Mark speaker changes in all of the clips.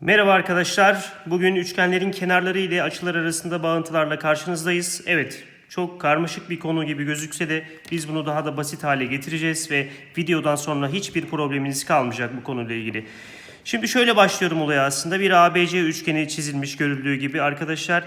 Speaker 1: Merhaba arkadaşlar. Bugün üçgenlerin kenarları ile açılar arasında bağıntılarla karşınızdayız. Evet, çok karmaşık bir konu gibi gözükse de biz bunu daha da basit hale getireceğiz ve videodan sonra hiçbir probleminiz kalmayacak bu konuyla ilgili. Şimdi şöyle başlıyorum olaya aslında. Bir ABC üçgeni çizilmiş görüldüğü gibi arkadaşlar.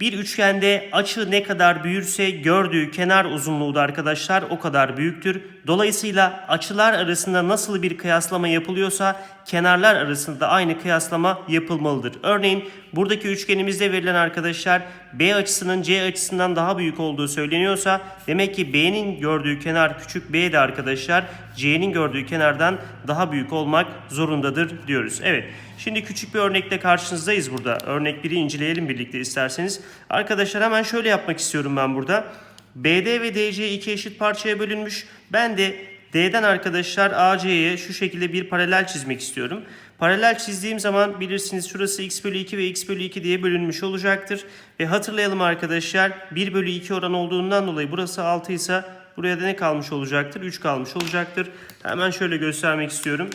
Speaker 1: Bir üçgende açı ne kadar büyürse gördüğü kenar uzunluğu da arkadaşlar o kadar büyüktür. Dolayısıyla açılar arasında nasıl bir kıyaslama yapılıyorsa kenarlar arasında aynı kıyaslama yapılmalıdır. Örneğin buradaki üçgenimizde verilen arkadaşlar B açısının C açısından daha büyük olduğu söyleniyorsa demek ki B'nin gördüğü kenar küçük B de arkadaşlar C'nin gördüğü kenardan daha büyük olmak zorundadır diyoruz. Evet şimdi küçük bir örnekle karşınızdayız burada. Örnek 1'i inceleyelim birlikte isterseniz. Arkadaşlar hemen şöyle yapmak istiyorum ben burada. BD ve DC iki eşit parçaya bölünmüş. Ben de D'den arkadaşlar AC'ye şu şekilde bir paralel çizmek istiyorum. Paralel çizdiğim zaman bilirsiniz şurası x bölü 2 ve x bölü 2 diye bölünmüş olacaktır. Ve hatırlayalım arkadaşlar 1 bölü 2 oran olduğundan dolayı burası 6 ise buraya da ne kalmış olacaktır? 3 kalmış olacaktır. Hemen şöyle göstermek istiyorum.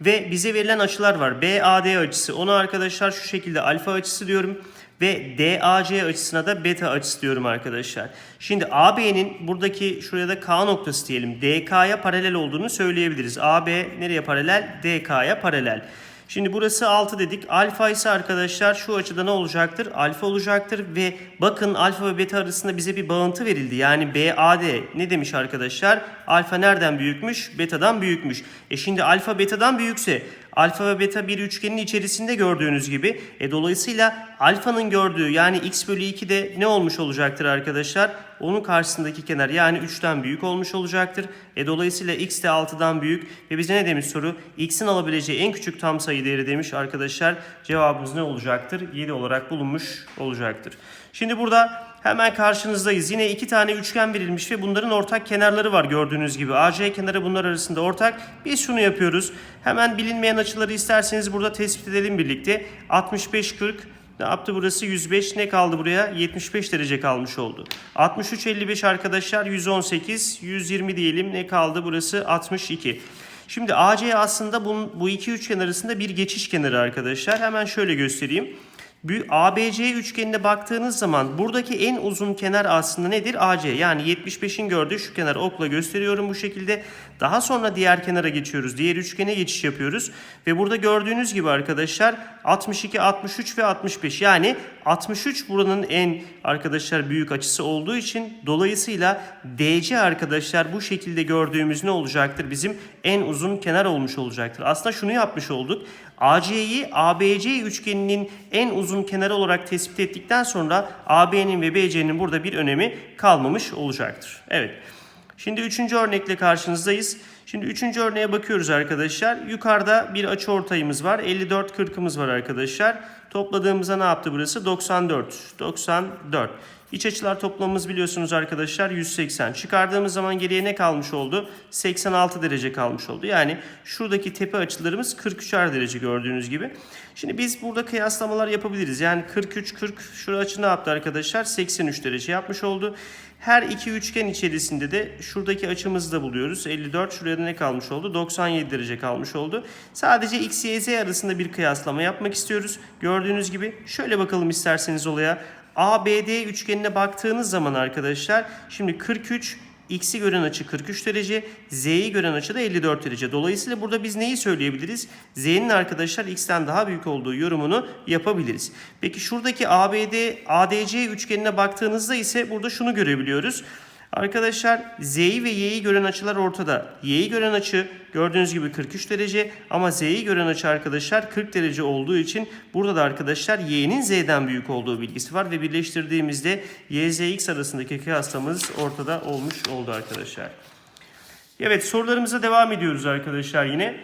Speaker 1: Ve bize verilen açılar var. BAD açısı. Ona arkadaşlar şu şekilde alfa açısı diyorum. Ve DAC açısına da beta açısı diyorum arkadaşlar. Şimdi AB'nin buradaki şuraya da K noktası diyelim. DK'ya paralel olduğunu söyleyebiliriz. AB nereye paralel? DK'ya paralel. Şimdi burası 6 dedik. Alfa ise arkadaşlar şu açıda ne olacaktır? Alfa olacaktır ve bakın alfa ve beta arasında bize bir bağıntı verildi. Yani BAD ne demiş arkadaşlar? Alfa nereden büyükmüş? Beta'dan büyükmüş. E şimdi alfa betadan büyükse alfa ve beta bir üçgenin içerisinde gördüğünüz gibi. E dolayısıyla alfanın gördüğü yani x bölü 2 de ne olmuş olacaktır arkadaşlar? Onun karşısındaki kenar yani 3'ten büyük olmuş olacaktır. E dolayısıyla x de 6'dan büyük ve bize ne demiş soru? x'in alabileceği en küçük tam sayı değeri demiş arkadaşlar. Cevabımız ne olacaktır? 7 olarak bulunmuş olacaktır. Şimdi burada hemen karşınızdayız. Yine iki tane üçgen verilmiş ve bunların ortak kenarları var gördüğünüz gibi. AC kenarı bunlar arasında ortak. Biz şunu yapıyoruz. Hemen bilinmeyen açıları isterseniz burada tespit edelim birlikte. 65-40 ne yaptı burası? 105 ne kaldı buraya? 75 derece kalmış oldu. 63 55 arkadaşlar 118 120 diyelim ne kaldı burası? 62. Şimdi AC aslında bu, bu iki üçgen arasında bir geçiş kenarı arkadaşlar. Hemen şöyle göstereyim. ABC üçgenine baktığınız zaman buradaki en uzun kenar aslında nedir? AC. Yani 75'in gördüğü şu kenar okla gösteriyorum bu şekilde. Daha sonra diğer kenara geçiyoruz. Diğer üçgene geçiş yapıyoruz. Ve burada gördüğünüz gibi arkadaşlar 62, 63 ve 65. Yani 63 buranın en arkadaşlar büyük açısı olduğu için dolayısıyla DC arkadaşlar bu şekilde gördüğümüz ne olacaktır? Bizim en uzun kenar olmuş olacaktır. Aslında şunu yapmış olduk. AC'yi ABC üçgeninin en uzun kenarı olarak tespit ettikten sonra AB'nin ve BC'nin burada bir önemi kalmamış olacaktır. Evet. Şimdi üçüncü örnekle karşınızdayız. Şimdi üçüncü örneğe bakıyoruz arkadaşlar. Yukarıda bir açı ortayımız var. 54 40'ımız var arkadaşlar. Topladığımızda ne yaptı burası? 94. 94. İç açılar toplamımız biliyorsunuz arkadaşlar 180. Çıkardığımız zaman geriye ne kalmış oldu? 86 derece kalmış oldu. Yani şuradaki tepe açılarımız 43'er derece gördüğünüz gibi. Şimdi biz burada kıyaslamalar yapabiliriz. Yani 43 40 şurada açı ne yaptı arkadaşlar? 83 derece yapmış oldu. Her iki üçgen içerisinde de şuradaki açımızı da buluyoruz. 54 şuraya ne kalmış oldu? 97 derece kalmış oldu. Sadece x, y, z arasında bir kıyaslama yapmak istiyoruz. Gördüğünüz gibi şöyle bakalım isterseniz olaya. ABD üçgenine baktığınız zaman arkadaşlar şimdi 43 X'i gören açı 43 derece, Z'yi gören açı da 54 derece. Dolayısıyla burada biz neyi söyleyebiliriz? Z'nin arkadaşlar X'ten daha büyük olduğu yorumunu yapabiliriz. Peki şuradaki ABD, ADC üçgenine baktığınızda ise burada şunu görebiliyoruz. Arkadaşlar Z'yi ve Y'yi gören açılar ortada. Y'yi gören açı gördüğünüz gibi 43 derece ama Z'yi gören açı arkadaşlar 40 derece olduğu için burada da arkadaşlar Y'nin Z'den büyük olduğu bilgisi var ve birleştirdiğimizde Y, Z, X arasındaki kıyaslamamız ortada olmuş oldu arkadaşlar. Evet sorularımıza devam ediyoruz arkadaşlar yine.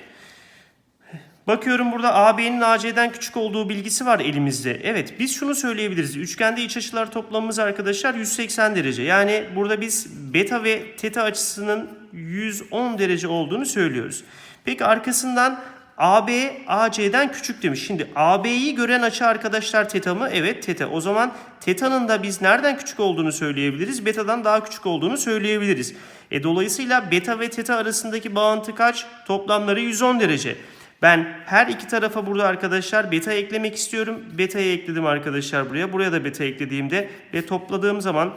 Speaker 1: Bakıyorum burada AB'nin AC'den küçük olduğu bilgisi var elimizde. Evet biz şunu söyleyebiliriz. Üçgende iç açılar toplamımız arkadaşlar 180 derece. Yani burada biz beta ve teta açısının 110 derece olduğunu söylüyoruz. Peki arkasından AB AC'den küçük demiş. Şimdi AB'yi gören açı arkadaşlar teta mı? Evet teta. O zaman teta'nın da biz nereden küçük olduğunu söyleyebiliriz? Beta'dan daha küçük olduğunu söyleyebiliriz. E dolayısıyla beta ve teta arasındaki bağıntı kaç? Toplamları 110 derece. Ben her iki tarafa burada arkadaşlar beta eklemek istiyorum. Beta'yı ekledim arkadaşlar buraya. Buraya da beta eklediğimde ve topladığım zaman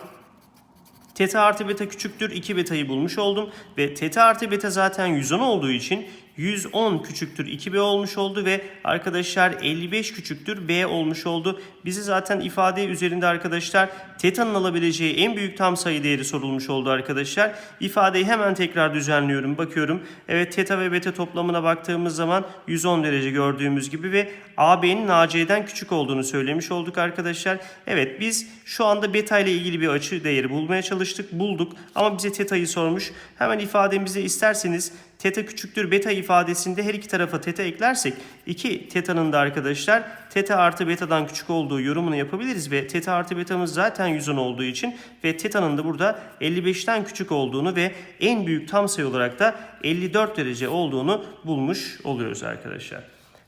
Speaker 1: Teta artı beta küçüktür 2 betayı bulmuş oldum. Ve teta artı beta zaten 110 olduğu için 110 küçüktür 2b olmuş oldu ve arkadaşlar 55 küçüktür b olmuş oldu. Bizi zaten ifade üzerinde arkadaşlar teta'nın alabileceği en büyük tam sayı değeri sorulmuş oldu arkadaşlar. İfadeyi hemen tekrar düzenliyorum bakıyorum. Evet teta ve beta toplamına baktığımız zaman 110 derece gördüğümüz gibi ve AB'nin AC'den küçük olduğunu söylemiş olduk arkadaşlar. Evet biz şu anda beta ile ilgili bir açı değeri bulmaya çalıştık bulduk ama bize teta'yı sormuş. Hemen ifademizi isterseniz teta küçüktür beta ifadesinde her iki tarafa teta eklersek 2 teta'nın da arkadaşlar teta artı beta'dan küçük olduğu yorumunu yapabiliriz ve teta artı betamız zaten 110 olduğu için ve teta'nın da burada 55'ten küçük olduğunu ve en büyük tam sayı olarak da 54 derece olduğunu bulmuş oluyoruz arkadaşlar.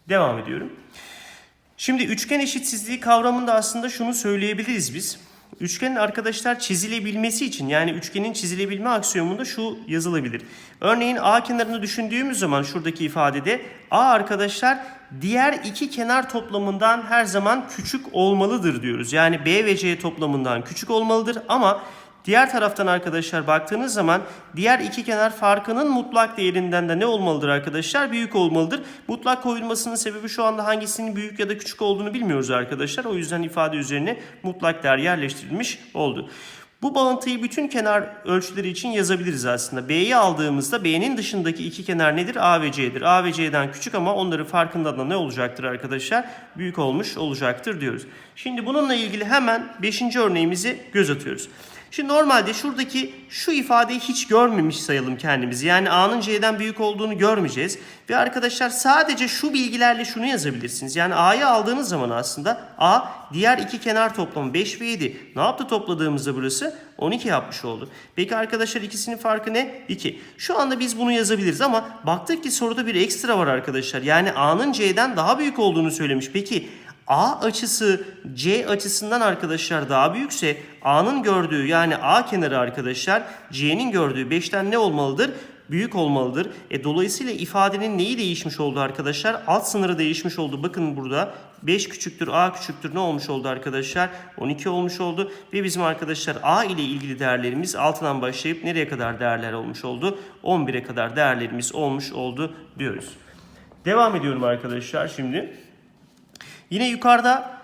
Speaker 1: Devam ediyorum. Şimdi üçgen eşitsizliği kavramında aslında şunu söyleyebiliriz biz. Üçgenin arkadaşlar çizilebilmesi için yani üçgenin çizilebilme aksiyomunda şu yazılabilir. Örneğin A kenarını düşündüğümüz zaman şuradaki ifadede A arkadaşlar diğer iki kenar toplamından her zaman küçük olmalıdır diyoruz. Yani B ve C toplamından küçük olmalıdır ama Diğer taraftan arkadaşlar baktığınız zaman diğer iki kenar farkının mutlak değerinden de ne olmalıdır arkadaşlar? Büyük olmalıdır. Mutlak koyulmasının sebebi şu anda hangisinin büyük ya da küçük olduğunu bilmiyoruz arkadaşlar. O yüzden ifade üzerine mutlak değer yerleştirilmiş oldu. Bu bağıntıyı bütün kenar ölçüleri için yazabiliriz aslında. B'yi aldığımızda B'nin dışındaki iki kenar nedir? A ve C'dir. A ve C'den küçük ama onların farkında da ne olacaktır arkadaşlar? Büyük olmuş olacaktır diyoruz. Şimdi bununla ilgili hemen 5. örneğimizi göz atıyoruz. Şimdi normalde şuradaki şu ifadeyi hiç görmemiş sayalım kendimizi. Yani A'nın C'den büyük olduğunu görmeyeceğiz. Ve arkadaşlar sadece şu bilgilerle şunu yazabilirsiniz. Yani A'yı aldığınız zaman aslında A diğer iki kenar toplamı 5 ve 7. Ne yaptı topladığımızda burası? 12 yapmış oldu. Peki arkadaşlar ikisinin farkı ne? 2. Şu anda biz bunu yazabiliriz ama baktık ki soruda bir ekstra var arkadaşlar. Yani A'nın C'den daha büyük olduğunu söylemiş. Peki A açısı C açısından arkadaşlar daha büyükse A'nın gördüğü yani A kenarı arkadaşlar C'nin gördüğü 5'ten ne olmalıdır? Büyük olmalıdır. E, dolayısıyla ifadenin neyi değişmiş oldu arkadaşlar? Alt sınırı değişmiş oldu. Bakın burada 5 küçüktür A küçüktür ne olmuş oldu arkadaşlar? 12 olmuş oldu. Ve bizim arkadaşlar A ile ilgili değerlerimiz altından başlayıp nereye kadar değerler olmuş oldu? 11'e kadar değerlerimiz olmuş oldu diyoruz. Devam ediyorum arkadaşlar şimdi. Yine yukarıda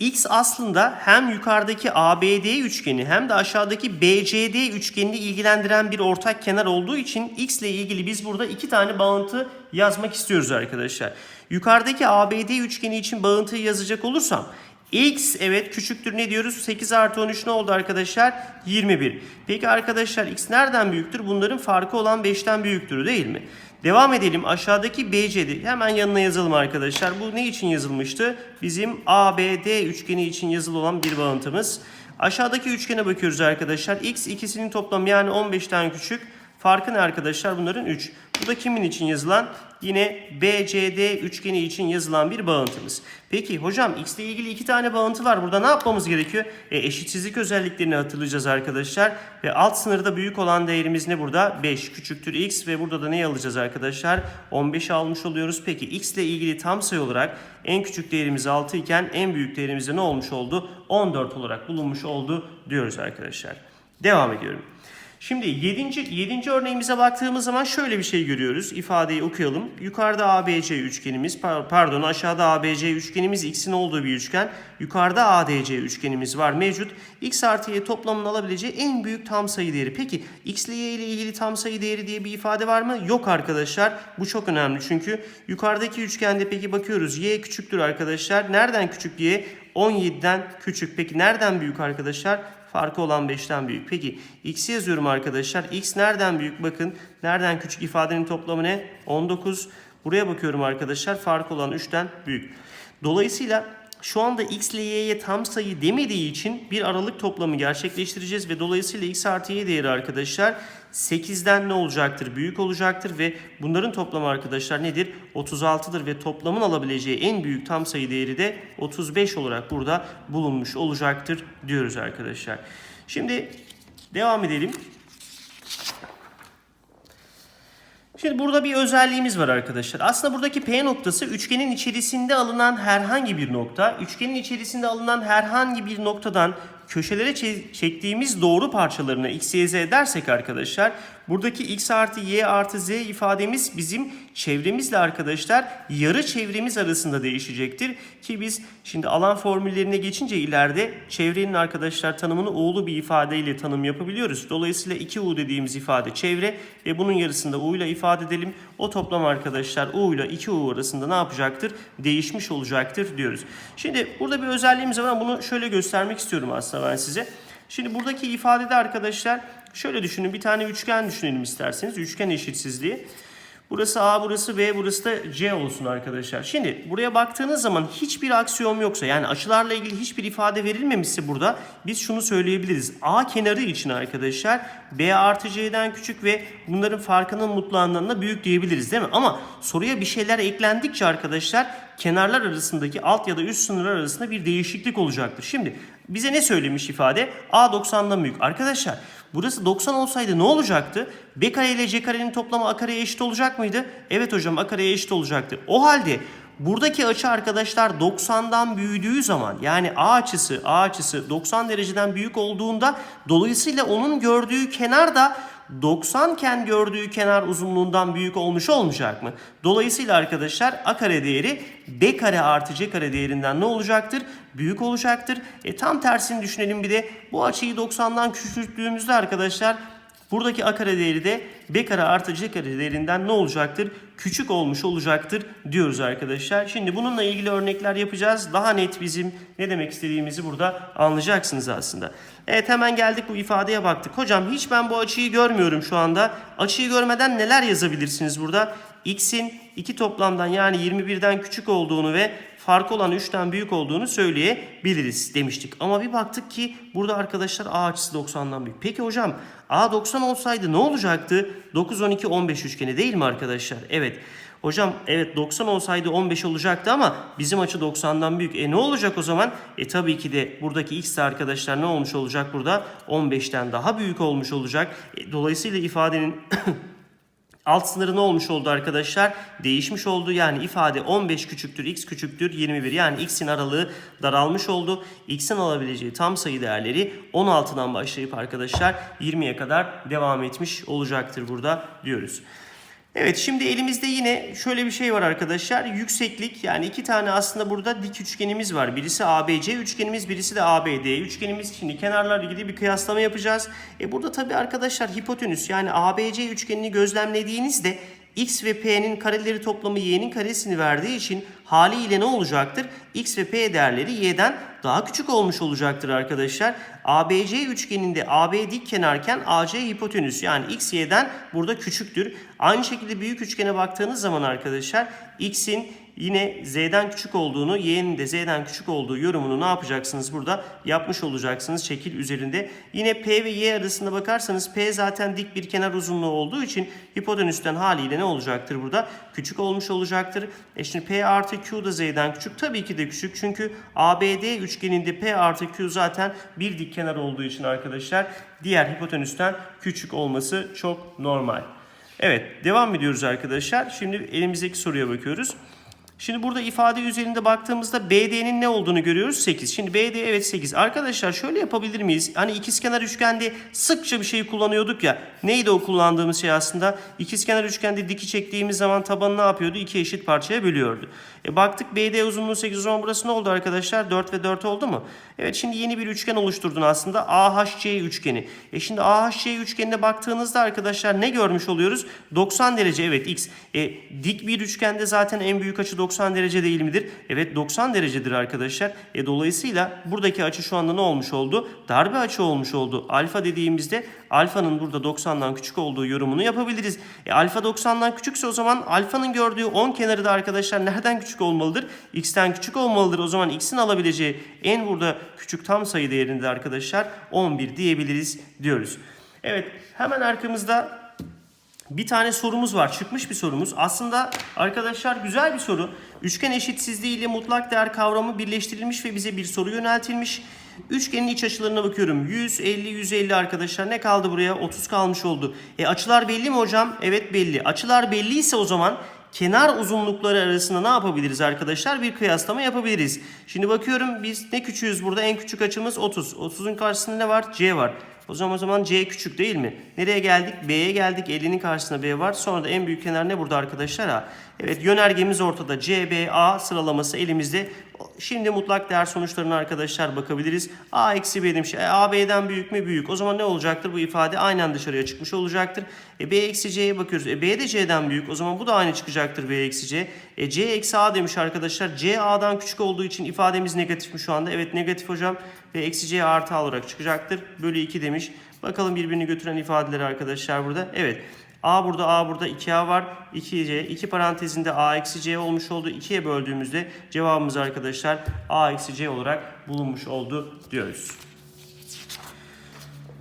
Speaker 1: X aslında hem yukarıdaki ABD üçgeni hem de aşağıdaki BCD üçgenini ilgilendiren bir ortak kenar olduğu için X ile ilgili biz burada iki tane bağıntı yazmak istiyoruz arkadaşlar. Yukarıdaki ABD üçgeni için bağıntıyı yazacak olursam X evet küçüktür ne diyoruz? 8 artı 13 ne oldu arkadaşlar? 21. Peki arkadaşlar X nereden büyüktür? Bunların farkı olan 5'ten büyüktür değil mi? Devam edelim. Aşağıdaki BCD hemen yanına yazalım arkadaşlar. Bu ne için yazılmıştı? Bizim ABD üçgeni için yazılı olan bir bağıntımız. Aşağıdaki üçgene bakıyoruz arkadaşlar. X ikisinin toplamı yani 15'ten küçük. Farkı ne arkadaşlar? Bunların 3. Bu da kimin için yazılan? Yine BCD üçgeni için yazılan bir bağıntımız. Peki hocam X ile ilgili iki tane bağıntı var. Burada ne yapmamız gerekiyor? E, eşitsizlik özelliklerini hatırlayacağız arkadaşlar. Ve alt sınırda büyük olan değerimiz ne burada? 5 küçüktür X ve burada da ne alacağız arkadaşlar? 15 almış oluyoruz. Peki X ile ilgili tam sayı olarak en küçük değerimiz 6 iken en büyük değerimizde ne olmuş oldu? 14 olarak bulunmuş oldu diyoruz arkadaşlar. Devam ediyorum. Şimdi 7. 7. örneğimize baktığımız zaman şöyle bir şey görüyoruz. İfadeyi okuyalım. Yukarıda ABC üçgenimiz, pardon aşağıda ABC üçgenimiz x'in olduğu bir üçgen. Yukarıda ADC üçgenimiz var mevcut. x artı y toplamının alabileceği en büyük tam sayı değeri. Peki x ile y ile ilgili tam sayı değeri diye bir ifade var mı? Yok arkadaşlar. Bu çok önemli çünkü yukarıdaki üçgende peki bakıyoruz. y küçüktür arkadaşlar. Nereden küçük y? 17'den küçük. Peki nereden büyük arkadaşlar? Farkı olan 5'ten büyük. Peki x'i yazıyorum arkadaşlar. x nereden büyük? Bakın nereden küçük ifadenin toplamı ne? 19. Buraya bakıyorum arkadaşlar. Farkı olan 3'ten büyük. Dolayısıyla şu anda x ile y'ye tam sayı demediği için bir aralık toplamı gerçekleştireceğiz ve dolayısıyla x artı y değeri arkadaşlar 8'den ne olacaktır? Büyük olacaktır ve bunların toplamı arkadaşlar nedir? 36'dır ve toplamın alabileceği en büyük tam sayı değeri de 35 olarak burada bulunmuş olacaktır diyoruz arkadaşlar. Şimdi devam edelim. Şimdi burada bir özelliğimiz var arkadaşlar. Aslında buradaki P noktası üçgenin içerisinde alınan herhangi bir nokta. Üçgenin içerisinde alınan herhangi bir noktadan köşelere çe- çektiğimiz doğru parçalarına x, y, z dersek arkadaşlar buradaki x artı y artı z ifademiz bizim çevremizle arkadaşlar yarı çevremiz arasında değişecektir. Ki biz şimdi alan formüllerine geçince ileride çevrenin arkadaşlar tanımını u'lu bir ifadeyle tanım yapabiliyoruz. Dolayısıyla 2u dediğimiz ifade çevre ve bunun yarısında u ile ifade edelim. O toplam arkadaşlar u ile 2u arasında ne yapacaktır? Değişmiş olacaktır diyoruz. Şimdi burada bir özelliğimiz var ama bunu şöyle göstermek istiyorum aslında ben size. Şimdi buradaki ifadede arkadaşlar şöyle düşünün bir tane üçgen düşünelim isterseniz. Üçgen eşitsizliği. Burası A, burası B, burası da C olsun arkadaşlar. Şimdi buraya baktığınız zaman hiçbir aksiyom yoksa yani açılarla ilgili hiçbir ifade verilmemişse burada biz şunu söyleyebiliriz. A kenarı için arkadaşlar B artı C'den küçük ve bunların farkının mutlağından da büyük diyebiliriz değil mi? Ama soruya bir şeyler eklendikçe arkadaşlar kenarlar arasındaki alt ya da üst sınırlar arasında bir değişiklik olacaktır. Şimdi bize ne söylemiş ifade? A 90'dan büyük. Arkadaşlar burası 90 olsaydı ne olacaktı? B kare ile C karenin toplamı A kareye eşit olacak mıydı? Evet hocam A kareye eşit olacaktı. O halde buradaki açı arkadaşlar 90'dan büyüdüğü zaman yani A açısı A açısı 90 dereceden büyük olduğunda dolayısıyla onun gördüğü kenar da 90 iken gördüğü kenar uzunluğundan büyük olmuş olmayacak mı? Dolayısıyla arkadaşlar a kare değeri b kare artı c kare değerinden ne olacaktır? Büyük olacaktır. E tam tersini düşünelim bir de bu açıyı 90'dan küçülttüğümüzde arkadaşlar buradaki a kare değeri de b kare artı c değerinden ne olacaktır? Küçük olmuş olacaktır diyoruz arkadaşlar. Şimdi bununla ilgili örnekler yapacağız. Daha net bizim ne demek istediğimizi burada anlayacaksınız aslında. Evet hemen geldik bu ifadeye baktık. Hocam hiç ben bu açıyı görmüyorum şu anda. Açıyı görmeden neler yazabilirsiniz burada? X'in iki toplamdan yani 21'den küçük olduğunu ve farkı olan 3'ten büyük olduğunu söyleyebiliriz demiştik. Ama bir baktık ki burada arkadaşlar A açısı 90'dan büyük. Peki hocam A 90 olsaydı ne olacaktı? 9, 12, 15 üçgeni değil mi arkadaşlar? Evet. Hocam evet 90 olsaydı 15 olacaktı ama bizim açı 90'dan büyük. E ne olacak o zaman? E tabii ki de buradaki x de arkadaşlar ne olmuş olacak burada? 15'ten daha büyük olmuş olacak. E, dolayısıyla ifadenin alt sınırı ne olmuş oldu arkadaşlar? Değişmiş oldu. Yani ifade 15 küçüktür, x küçüktür 21. Yani x'in aralığı daralmış oldu. x'in alabileceği tam sayı değerleri 16'dan başlayıp arkadaşlar 20'ye kadar devam etmiş olacaktır burada diyoruz. Evet şimdi elimizde yine şöyle bir şey var arkadaşlar. Yükseklik yani iki tane aslında burada dik üçgenimiz var. Birisi ABC üçgenimiz birisi de ABD üçgenimiz. Şimdi kenarlarla ilgili bir kıyaslama yapacağız. E burada tabii arkadaşlar hipotenüs yani ABC üçgenini gözlemlediğinizde x ve p'nin kareleri toplamı y'nin karesini verdiği için haliyle ne olacaktır? x ve p değerleri y'den daha küçük olmuş olacaktır arkadaşlar. ABC üçgeninde AB dik kenarken AC hipotenüs yani x y'den burada küçüktür. Aynı şekilde büyük üçgene baktığınız zaman arkadaşlar x'in yine z'den küçük olduğunu, y'nin de z'den küçük olduğu yorumunu ne yapacaksınız burada? Yapmış olacaksınız şekil üzerinde. Yine p ve y arasında bakarsanız p zaten dik bir kenar uzunluğu olduğu için hipotenüsten haliyle ne olacaktır burada? Küçük olmuş olacaktır. E şimdi p artı q da z'den küçük. Tabii ki de küçük çünkü ABD üçgeninde p artı q zaten bir dik kenar olduğu için arkadaşlar diğer hipotenüsten küçük olması çok normal. Evet devam ediyoruz arkadaşlar. Şimdi elimizdeki soruya bakıyoruz. Şimdi burada ifade üzerinde baktığımızda BD'nin ne olduğunu görüyoruz? 8. Şimdi BD evet 8. Arkadaşlar şöyle yapabilir miyiz? Hani ikizkenar üçgende sıkça bir şey kullanıyorduk ya. Neydi o kullandığımız şey aslında? İkizkenar üçgende diki çektiğimiz zaman tabanı ne yapıyordu? İki eşit parçaya bölüyordu. E baktık BD uzunluğu 8 o zaman burası ne oldu arkadaşlar? 4 ve 4 oldu mu? Evet şimdi yeni bir üçgen oluşturdun aslında. AHC üçgeni. E şimdi AHC üçgenine baktığınızda arkadaşlar ne görmüş oluyoruz? 90 derece evet x. E, dik bir üçgende zaten en büyük açı 90 derece değil midir? Evet 90 derecedir arkadaşlar. E, dolayısıyla buradaki açı şu anda ne olmuş oldu? Darbe açı olmuş oldu. Alfa dediğimizde alfanın burada 90'dan küçük olduğu yorumunu yapabiliriz. E, alfa 90'dan küçükse o zaman alfanın gördüğü 10 kenarı da arkadaşlar nereden küçük olmalıdır? X'ten küçük olmalıdır. O zaman X'in alabileceği en burada küçük tam sayı değerinde arkadaşlar 11 diyebiliriz diyoruz. Evet hemen arkamızda bir tane sorumuz var. Çıkmış bir sorumuz. Aslında arkadaşlar güzel bir soru. Üçgen eşitsizliği ile mutlak değer kavramı birleştirilmiş ve bize bir soru yöneltilmiş. Üçgenin iç açılarına bakıyorum. 150, 150 arkadaşlar. Ne kaldı buraya? 30 kalmış oldu. E açılar belli mi hocam? Evet belli. Açılar belliyse o zaman kenar uzunlukları arasında ne yapabiliriz arkadaşlar? Bir kıyaslama yapabiliriz. Şimdi bakıyorum biz ne küçüğüz burada? En küçük açımız 30. 30'un karşısında ne var? C var. O zaman o zaman C küçük değil mi? Nereye geldik? B'ye geldik. 50'nin karşısında B var. Sonra da en büyük kenar ne burada arkadaşlar? A. Evet yönergemiz ortada. C, B, A sıralaması elimizde. Şimdi mutlak değer sonuçlarına arkadaşlar bakabiliriz. A eksi B demiş. E, A B'den büyük mü? Büyük. O zaman ne olacaktır? Bu ifade aynen dışarıya çıkmış olacaktır. E, B eksi C'ye bakıyoruz. E, B de C'den büyük. O zaman bu da aynı çıkacaktır B eksi C. E, C eksi A demiş arkadaşlar. C A'dan küçük olduğu için ifademiz negatif mi şu anda? Evet negatif hocam. Ve eksi C artı A olarak çıkacaktır. Bölü 2 demiş. Bakalım birbirini götüren ifadeleri arkadaşlar burada. Evet. A burada A burada 2A var. 2C 2 parantezinde A eksi C olmuş oldu. 2'ye böldüğümüzde cevabımız arkadaşlar A eksi C olarak bulunmuş oldu diyoruz.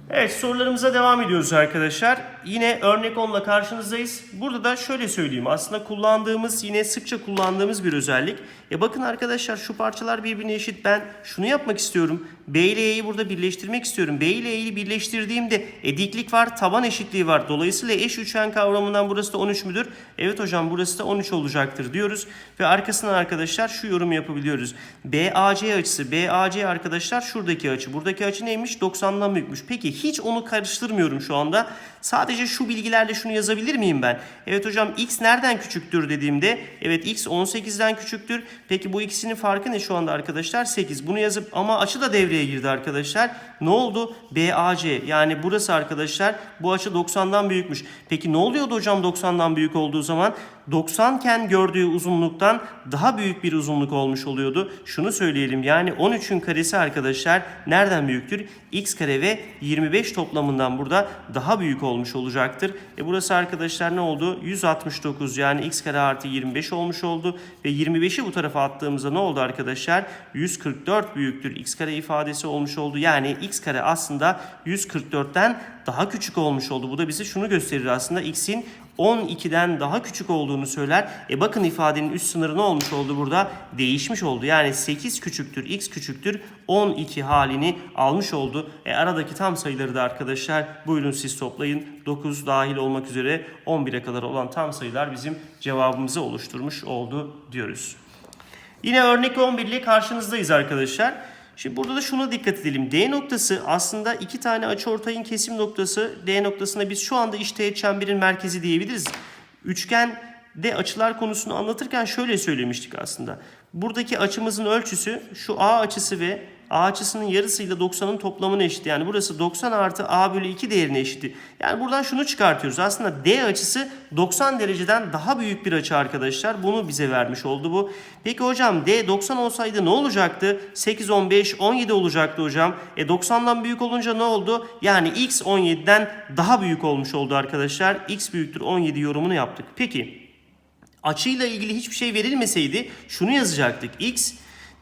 Speaker 1: Evet sorularımıza devam ediyoruz arkadaşlar. Yine örnek 10'la karşınızdayız. Burada da şöyle söyleyeyim. Aslında kullandığımız yine sıkça kullandığımız bir özellik. E bakın arkadaşlar şu parçalar birbirine eşit. Ben şunu yapmak istiyorum. B ile E'yi burada birleştirmek istiyorum. B ile E'yi birleştirdiğimde e, diklik var, taban eşitliği var. Dolayısıyla eş üçgen kavramından burası da 13 müdür? Evet hocam burası da 13 olacaktır diyoruz. Ve arkasından arkadaşlar şu yorumu yapabiliyoruz. BAC açısı, BAC arkadaşlar şuradaki açı. Buradaki açı neymiş? 90'dan büyükmüş. Peki hiç onu karıştırmıyorum şu anda. Sadece şu bilgilerle şunu yazabilir miyim ben? Evet hocam x nereden küçüktür dediğimde evet x 18'den küçüktür. Peki bu ikisinin farkı ne şu anda arkadaşlar? 8. Bunu yazıp ama açı da devreye girdi arkadaşlar. Ne oldu? BAC yani burası arkadaşlar bu açı 90'dan büyükmüş. Peki ne oluyordu hocam 90'dan büyük olduğu zaman? 90 iken gördüğü uzunluktan daha büyük bir uzunluk olmuş oluyordu. Şunu söyleyelim yani 13'ün karesi arkadaşlar nereden büyüktür? x kare ve 25 toplamından burada daha büyük olmuş olacaktır. E burası arkadaşlar ne oldu? 169 yani x kare artı 25 olmuş oldu. Ve 25'i bu tarafa attığımızda ne oldu arkadaşlar? 144 büyüktür x kare ifadesi olmuş oldu. Yani x kare aslında 144'ten daha küçük olmuş oldu. Bu da bize şunu gösterir aslında x'in 12'den daha küçük olduğunu söyler. E bakın ifadenin üst sınırı ne olmuş oldu burada? Değişmiş oldu. Yani 8 küçüktür, x küçüktür 12 halini almış oldu. E aradaki tam sayıları da arkadaşlar buyurun siz toplayın. 9 dahil olmak üzere 11'e kadar olan tam sayılar bizim cevabımızı oluşturmuş oldu diyoruz. Yine örnek 11 ile karşınızdayız arkadaşlar. Şimdi burada da şuna dikkat edelim. D noktası aslında iki tane açıortayın kesim noktası. D noktasına biz şu anda işteğet çemberin merkezi diyebiliriz. Üçgende açılar konusunu anlatırken şöyle söylemiştik aslında. Buradaki açımızın ölçüsü şu A açısı ve A açısının yarısıyla 90'ın toplamına eşit. Yani burası 90 artı A bölü 2 değerine eşit. Yani buradan şunu çıkartıyoruz. Aslında D açısı 90 dereceden daha büyük bir açı arkadaşlar. Bunu bize vermiş oldu bu. Peki hocam D 90 olsaydı ne olacaktı? 8, 15, 17 olacaktı hocam. E 90'dan büyük olunca ne oldu? Yani X 17'den daha büyük olmuş oldu arkadaşlar. X büyüktür 17 yorumunu yaptık. Peki açıyla ilgili hiçbir şey verilmeseydi şunu yazacaktık. X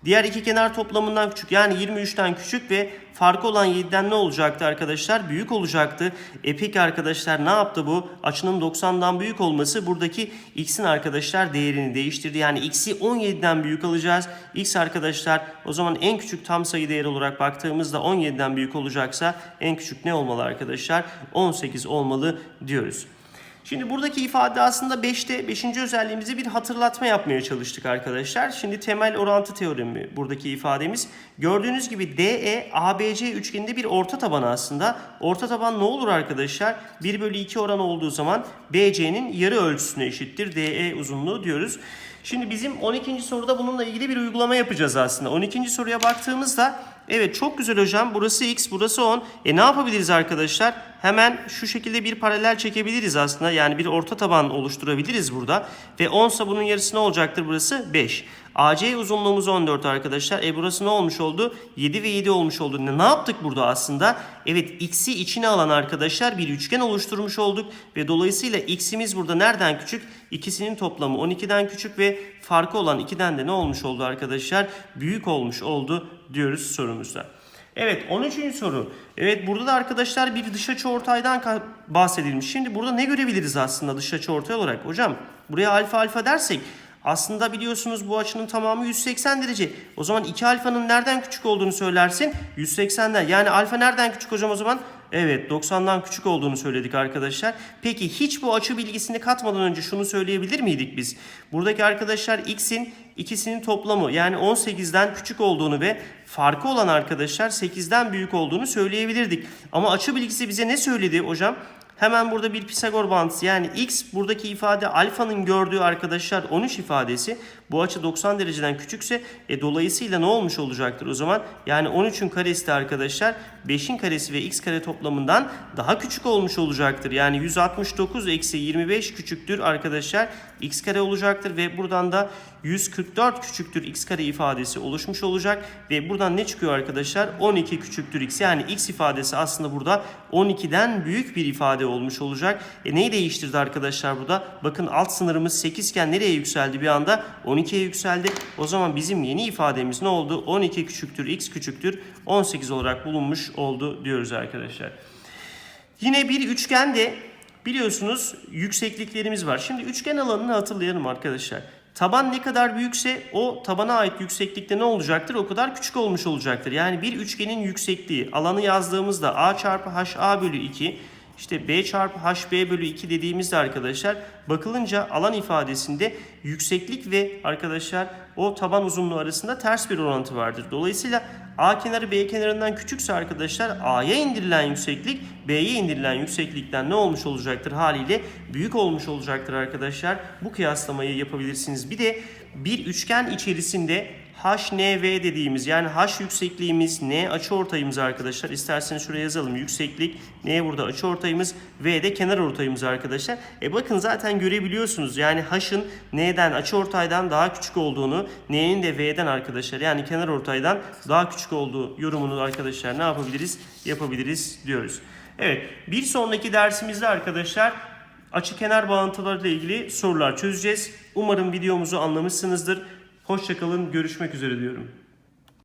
Speaker 1: diğer iki kenar toplamından küçük yani 23'ten küçük ve farkı olan 7'den ne olacaktı arkadaşlar? Büyük olacaktı. E peki arkadaşlar ne yaptı bu? Açının 90'dan büyük olması buradaki x'in arkadaşlar değerini değiştirdi. Yani x'i 17'den büyük alacağız. x arkadaşlar o zaman en küçük tam sayı değeri olarak baktığımızda 17'den büyük olacaksa en küçük ne olmalı arkadaşlar? 18 olmalı diyoruz. Şimdi buradaki ifade aslında 5'te 5. özelliğimizi bir hatırlatma yapmaya çalıştık arkadaşlar. Şimdi temel orantı teoremi buradaki ifademiz. Gördüğünüz gibi DE ABC üçgeninde bir orta taban aslında. Orta taban ne olur arkadaşlar? 1 bölü 2 oran olduğu zaman BC'nin yarı ölçüsüne eşittir. DE uzunluğu diyoruz. Şimdi bizim 12. soruda bununla ilgili bir uygulama yapacağız aslında. 12. soruya baktığımızda evet çok güzel hocam burası x burası 10. E ne yapabiliriz arkadaşlar? Hemen şu şekilde bir paralel çekebiliriz aslında. Yani bir orta taban oluşturabiliriz burada. Ve 10 ise bunun yarısı ne olacaktır burası? 5. AC uzunluğumuz 14 arkadaşlar. E burası ne olmuş oldu? 7 ve 7 olmuş oldu. Ne, ne yaptık burada aslında? Evet x'i içine alan arkadaşlar bir üçgen oluşturmuş olduk. Ve dolayısıyla x'imiz burada nereden küçük? İkisinin toplamı 12'den küçük ve farkı olan 2'den de ne olmuş oldu arkadaşlar? Büyük olmuş oldu diyoruz sorumuzda. Evet 13. soru. Evet burada da arkadaşlar bir dış açı ortaydan bahsedilmiş. Şimdi burada ne görebiliriz aslında dış açı ortay olarak? Hocam buraya alfa alfa dersek Aslında biliyorsunuz bu açının tamamı 180 derece. O zaman 2 alfanın nereden küçük olduğunu söylersin? 180'den. Yani alfa nereden küçük hocam o zaman? Evet 90'dan küçük olduğunu söyledik arkadaşlar. Peki hiç bu açı bilgisini katmadan önce şunu söyleyebilir miydik biz? Buradaki arkadaşlar x'in ikisinin toplamı yani 18'den küçük olduğunu ve farkı olan arkadaşlar 8'den büyük olduğunu söyleyebilirdik. Ama açı bilgisi bize ne söyledi hocam? Hemen burada bir Pisagor bağıntısı yani x buradaki ifade alfanın gördüğü arkadaşlar 13 ifadesi bu açı 90 dereceden küçükse e, dolayısıyla ne olmuş olacaktır o zaman? Yani 13'ün karesi de arkadaşlar 5'in karesi ve x kare toplamından daha küçük olmuş olacaktır. Yani 169 eksi 25 küçüktür arkadaşlar x kare olacaktır ve buradan da 144 küçüktür x kare ifadesi oluşmuş olacak ve buradan ne çıkıyor arkadaşlar? 12 küçüktür x yani x ifadesi aslında burada 12'den büyük bir ifade olmuş olacak. E neyi değiştirdi arkadaşlar burada? Bakın alt sınırımız 8 iken nereye yükseldi bir anda? 12'ye yükseldi. O zaman bizim yeni ifademiz ne oldu? 12 küçüktür x küçüktür 18 olarak bulunmuş oldu diyoruz arkadaşlar. Yine bir üçgende biliyorsunuz yüksekliklerimiz var. Şimdi üçgen alanını hatırlayalım arkadaşlar. Taban ne kadar büyükse o tabana ait yükseklikte ne olacaktır? O kadar küçük olmuş olacaktır. Yani bir üçgenin yüksekliği alanı yazdığımızda a çarpı ha bölü 2 işte b çarpı hb bölü 2 dediğimizde arkadaşlar bakılınca alan ifadesinde yükseklik ve arkadaşlar o taban uzunluğu arasında ters bir orantı vardır. Dolayısıyla A kenarı B kenarından küçükse arkadaşlar A'ya indirilen yükseklik B'ye indirilen yükseklikten ne olmuş olacaktır haliyle büyük olmuş olacaktır arkadaşlar. Bu kıyaslamayı yapabilirsiniz. Bir de bir üçgen içerisinde HNV dediğimiz yani H yüksekliğimiz N açıortayımız arkadaşlar. İsterseniz şuraya yazalım. Yükseklik N burada açıortayımız V de kenar ortayımız arkadaşlar. E bakın zaten görebiliyorsunuz. Yani H'ın N'den açıortaydan daha küçük olduğunu, N'nin de V'den arkadaşlar yani kenar ortaydan daha küçük olduğu yorumunu arkadaşlar ne yapabiliriz? Yapabiliriz diyoruz. Evet bir sonraki dersimizde arkadaşlar açı kenar bağıntılarıyla ilgili sorular çözeceğiz. Umarım videomuzu anlamışsınızdır. Hoşçakalın, görüşmek üzere diyorum.